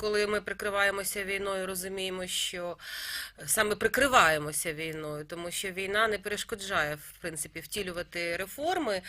Коли ми прикриваємося війною, розуміємо, що саме прикриваємося війною, тому що війна не перешкоджає в принципі втілювати реформи,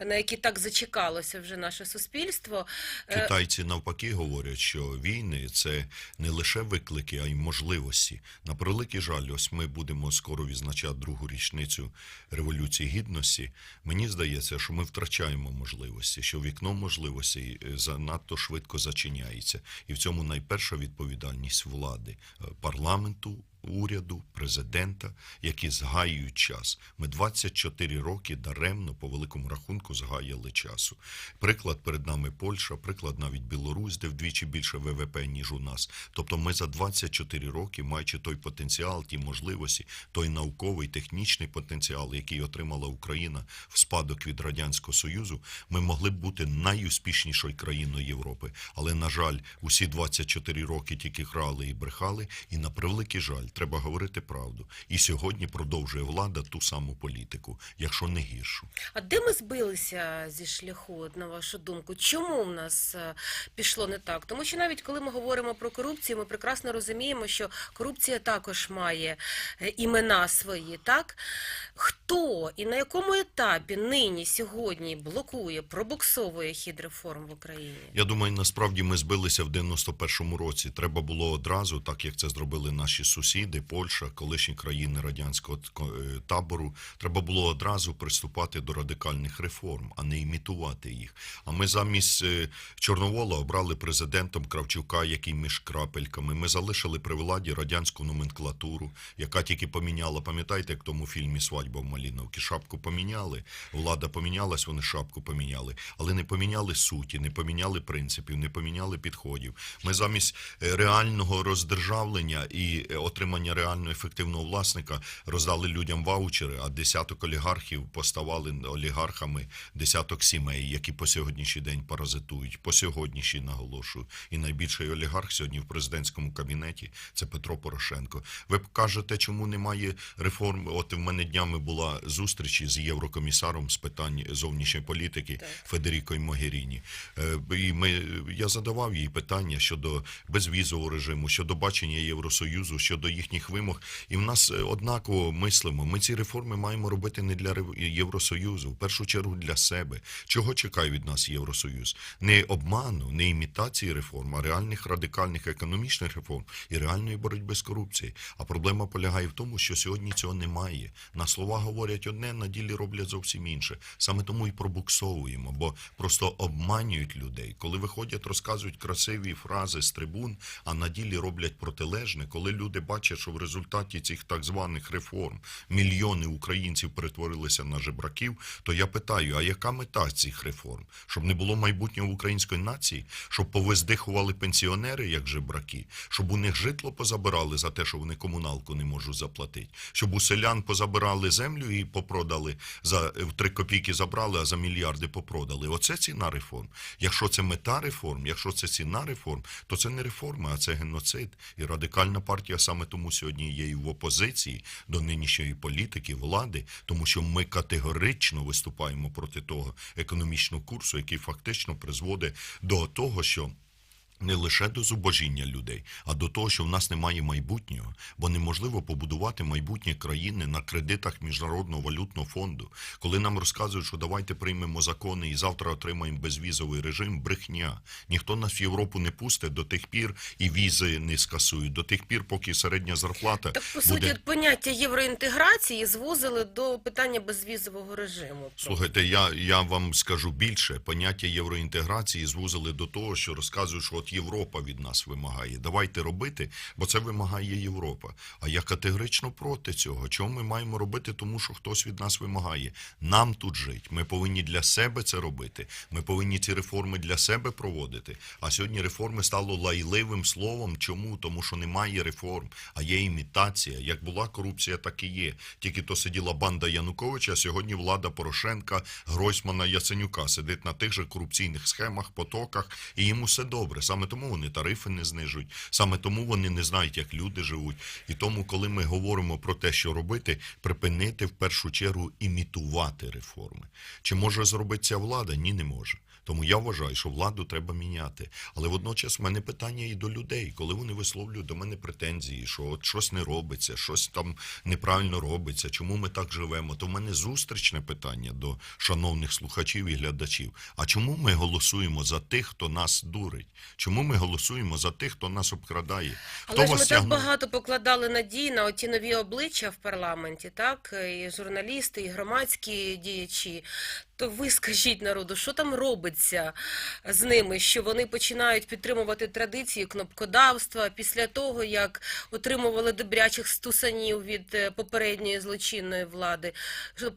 на які так зачекалося вже наше суспільство. Е, Китайці навпаки говорять, що війни це не лише виклики, а й можливості. На превеликий жаль, ось ми будемо скоро відзначати другу річницю революції гідності. Мені здається, що ми втрачаємо можливості, що вікно можливостей е, занадто швидко зачиняється, і в цьому найперша відповідальність влади, е, парламенту. Уряду, президента, які згаюють час. Ми 24 роки даремно по великому рахунку згаяли часу. Приклад перед нами Польща, приклад навіть Білорусь, де вдвічі більше ВВП, ніж у нас. Тобто ми за 24 роки, маючи той потенціал, ті можливості, той науковий, технічний потенціал, який отримала Україна в спадок від Радянського Союзу, ми могли б бути найуспішнішою країною Європи. Але, на жаль, усі 24 роки тільки грали і брехали, і на превеликий жаль, треба говорити правду. І сьогодні продовжує влада ту саму політику, якщо не гіршу. А де ми збилися зі шляху, на вашу думку? Чому в нас е, пішло не так? Тому що навіть коли ми говоримо про корупцію, ми прекрасно розуміємо, що корупція також має е, імена свої, так? Хто і на якому етапі нині сьогодні блокує, пробуксовує хід реформ в Україні? Я думаю, насправді ми збилися в 91-му році. Треба було одразу, так як це зробили наші сусіди, Польща, колишні країни радянського е, табору. Треба було одразу приступати до радикальних реформ, а не імітувати їх. А ми замість е, Чорновола обрали президентом Кравчука, який між крапельками. Ми залишили при владі радянську номенклатуру, яка тільки поміняла. Пам'ятаєте, як в тому фільмі Свадьба в Маліновці? Шапку поміняли, влада помінялась, вони шапку поміняли, але не поміняли суті, не поміняли принципів, не поміняли підходів. Ми замість е, реального роздержавлення і е, отримання реально ефективного власника роздали людям ваучери, а десяток олігархів поставали олігархами десяток сімей, які по сьогоднішній день паразитують. По сьогоднішній наголошую. І найбільший олігарх сьогодні в президентському кабінеті це Петро Порошенко. Ви кажете, чому немає реформ? От в мене днями була зустріч із єврокомісаром з питань зовнішньої політики Федерікою Могеріні. Е, І ми, я задавав їй питання щодо безвізового режиму, щодо бачення Євросоюзу, щодо їхніх вимог. І в нас е, однаково мислимо. Ми ці реформи маємо робити не для Євросоюзу, в першу чергу для себе. Чого чекає від нас Євросоюз? Не обману, не імітації реформ, а реальних радикальних економічних реформ і реальної боротьби з корупцією. А проблема полягає в тому, що сьогодні цього немає. На слова говорять одне, на ділі роблять зовсім інше. Саме тому і пробуксовуємо, бо просто обманюють людей, коли виходять, розказують красиві фрази з трибун, а на ділі роблять протилежне, коли люди бачать, що в результаті цих так званих реформ мільйони українців перетворилися на жебраків, то я питаю: а яка мета цих реформ? Щоб не було майбутнього української нації, щоб повиздихували пенсіонери як жебраки, щоб у них житло позабирали за те, що вони комуналку не можуть заплатити, щоб у селян позабирали землю і попродали за в три копійки забрали, а за мільярди попродали. Оце ціна реформ. Якщо це мета реформ, якщо це ціна реформ, то це не реформи, а це геноцид. І радикальна партія саме тому сьогодні є і в опозиції до нинішньої політики, влади, тому що ми категорично виступаємо проти того економічного курсу, який фактично призводить до того, що. Не лише до зубожіння людей, а до того, що в нас немає майбутнього, бо неможливо побудувати майбутнє країни на кредитах Міжнародного валютного фонду. Коли нам розказують, що давайте приймемо закони і завтра отримаємо безвізовий режим, брехня. Ніхто нас в Європу не пустить до тих пір і візи не скасують, до тих пір, поки середня зарплата Так по суті, буде. поняття євроінтеграції звузили до питання безвізового режиму. Слухайте, я, я вам скажу більше. Поняття євроінтеграції звузили до того, що розказують, що от Європа від нас вимагає. Давайте робити, бо це вимагає Європа. А я категорично проти цього. Чого ми маємо робити? Тому що хтось від нас вимагає. Нам тут жить. Ми повинні для себе це робити. Ми повинні ці реформи для себе проводити. А сьогодні реформи стало лайливим словом. Чому? Тому що немає реформ, а є імітація. Як була корупція, так і є. Тільки то сиділа банда Януковича, а сьогодні влада Порошенка, Гройсмана, Яценюка сидить на тих же корупційних схемах, потоках, і їм усе добре. Саме тому вони тарифи не знижують, саме тому вони не знають, як люди живуть. І тому, коли ми говоримо про те, що робити, припинити в першу чергу імітувати реформи. Чи може зробити ця влада? Ні, не може. Тому я вважаю, що владу треба міняти. Але водночас в мене питання і до людей, коли вони висловлюють до мене претензії, що от щось не робиться, щось там неправильно робиться, чому ми так живемо. То в мене зустрічне питання до шановних слухачів і глядачів. А чому ми голосуємо за тих, хто нас дурить? Чому ми голосуємо за тих, хто нас обкрадає? Хто Але ж ми вас так багато покладали надій на оті нові обличчя в парламенті, так і журналісти, і громадські діячі. То ви скажіть народу, що там робиться з ними, що вони починають підтримувати традиції кнопкодавства після того, як отримували добрячих стусанів від е, попередньої злочинної влади.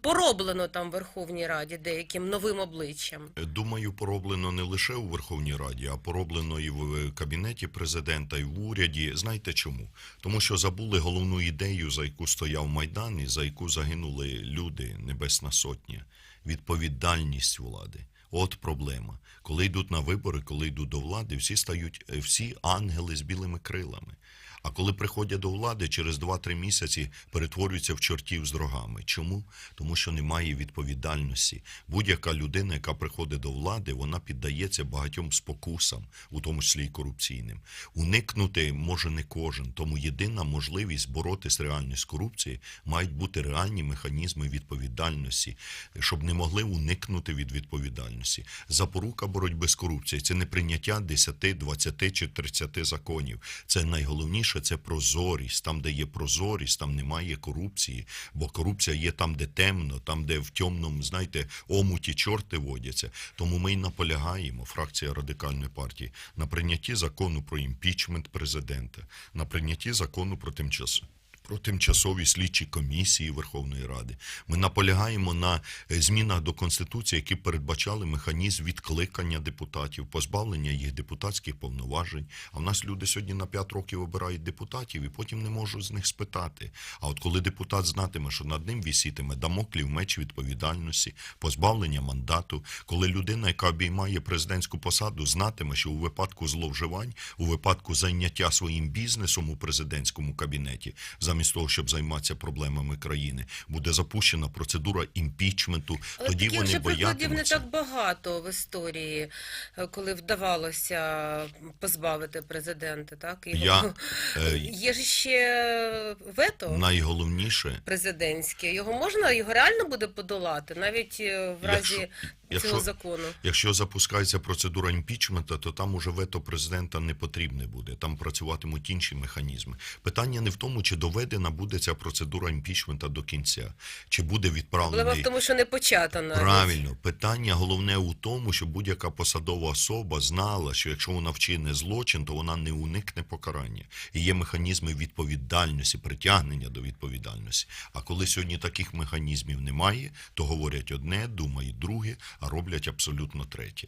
Пороблено там в Верховній Раді деяким новим обличчям. Думаю, пороблено не лише у Верховній Раді, а пороблено і в е, кабінеті президента, і в уряді. Знаєте чому? Тому що забули головну ідею, за яку стояв Майдан, і за яку загинули люди, Небесна Сотня. Відповідальність влади. От проблема. Коли йдуть на вибори, коли йдуть до влади, всі стають е, всі ангели з білими крилами. А коли приходять до влади, через 2-3 місяці перетворюються в чортів з рогами. Чому? Тому що немає відповідальності. Будь-яка людина, яка приходить до влади, вона піддається багатьом спокусам, у тому числі й корупційним. Уникнути може не кожен. Тому єдина можливість боротися з корупцією мають бути реальні механізми відповідальності, щоб не могли уникнути від відповідальності. Запорука боротьби з корупцією це не прийняття 10, 20 чи 30 законів. Це найголовніше це прозорість. Там, де є прозорість, там немає корупції, бо корупція є там, де темно, там, де в темному, знаєте, омуті чорти водяться. Тому ми й наполягаємо, фракція радикальної партії, на прийнятті закону про імпічмент президента, на прийнятті закону про тимчасові про тимчасові слідчі комісії Верховної Ради. Ми наполягаємо на е, змінах до Конституції, які передбачали механізм відкликання депутатів, позбавлення їх депутатських повноважень. А в нас люди сьогодні на 5 років обирають депутатів і потім не можуть з них спитати. А от коли депутат знатиме, що над ним вісітиме дамоклів меч відповідальності, позбавлення мандату, коли людина, яка обіймає президентську посаду, знатиме, що у випадку зловживань, у випадку зайняття своїм бізнесом у президентському кабінеті, замість того, щоб займатися проблемами країни, буде запущена процедура імпічменту. Але Тоді таких вони прикладів не так багато в історії, е, коли вдавалося позбавити президента. Так і Я, е, є ж ще вето Найголовніше, президентське. Його можна його реально буде подолати, навіть е, в разі Якщо- цього закону. Якщо запускається процедура імпічмента, то там уже вето президента не потрібне буде. Там працюватимуть інші механізми. Питання не в тому, чи доведена буде ця процедура імпічмента до кінця, чи буде Проблема відправлений в тому, що не почато навіть. Правильно, питання головне у тому, щоб будь-яка посадова особа знала, що якщо вона вчине злочин, то вона не уникне покарання. І є механізми відповідальності, притягнення до відповідальності. А коли сьогодні таких механізмів немає, то говорять одне, думають друге, а роблять абсолютно третє.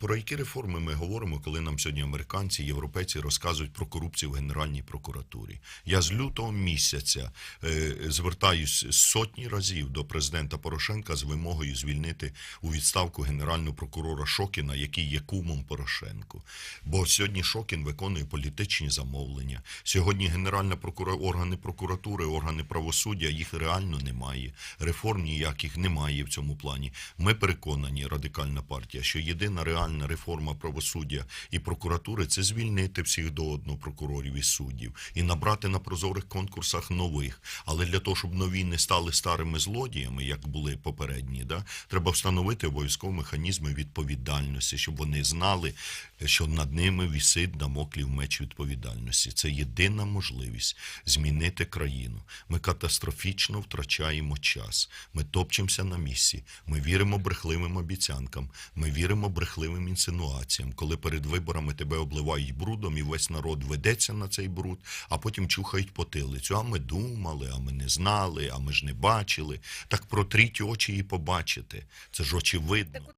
Про які реформи ми говоримо, коли нам сьогодні американці, європейці розказують про корупцію в Генеральній прокуратурі? Я з лютого місяця е, звертаюсь сотні разів до президента Порошенка з вимогою звільнити у відставку генерального прокурора Шокіна, який є кумом Порошенку. Бо сьогодні Шокін виконує політичні замовлення. Сьогодні Генеральна прокура... органи прокуратури, органи правосуддя їх реально немає. Реформ ніяких немає в цьому плані. Ми переконані, радикальна партія, що єдина реальна реформа правосуддя і прокуратури це звільнити всіх до одного прокурорів і суддів і набрати на прозорих конкурсах нових. Але для того, щоб нові не стали старими злодіями, як були попередні, да, треба встановити обов'язково механізми відповідальності, щоб вони знали, що над ними вісить дамоклів меч відповідальності. Це єдина можливість змінити країну. Ми катастрофічно втрачаємо час. Ми топчемося на місці. Ми віримо брехливим обіцянкам. Ми віримо брехливим інсинуаціям, коли перед виборами тебе обливають брудом, і весь народ ведеться на цей бруд, а потім чухають потилицю. А ми думали, а ми не знали, а ми ж не бачили. Так протріть очі і побачите. Це ж очевидно.